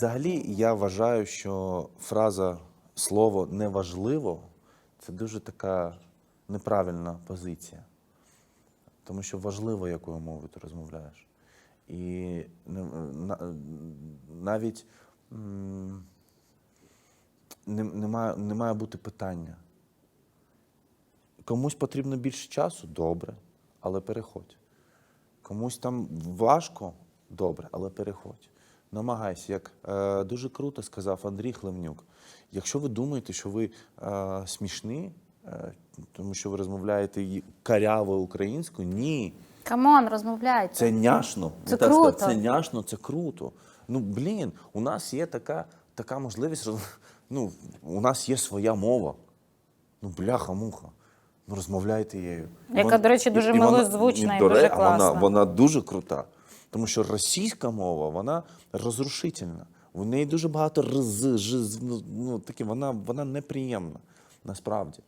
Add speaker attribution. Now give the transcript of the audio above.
Speaker 1: Взагалі, я вважаю, що фраза слово неважливо це дуже така неправильна позиція. Тому що важливо, якою мовою ти розмовляєш. І навіть не, має бути питання. Комусь потрібно більше часу добре, але переходь. Комусь там важко добре, але переходь. Намагайся, як е, дуже круто сказав Андрій Хлевнюк. Якщо ви думаєте, що ви е, смішні, е, тому що ви розмовляєте карявою українською, ні.
Speaker 2: Камон, розмовляйте.
Speaker 1: Це няшно.
Speaker 2: Це
Speaker 1: так
Speaker 2: круто.
Speaker 1: Це няшно, це круто. Ну, блін, у нас є така, така можливість. Ну, у нас є своя мова. Ну, бляха-муха. Ну, розмовляйте її.
Speaker 2: Яка,
Speaker 1: Вон-
Speaker 2: до речі, дуже
Speaker 1: і вона-
Speaker 2: милозвучна і
Speaker 1: до
Speaker 2: дуже
Speaker 1: ре- Вона, вона дуже крута. Тому що російська мова, вона розрушительна. В неї дуже багато рз, ж, ну, ну, таке, вона, вона неприємна, насправді.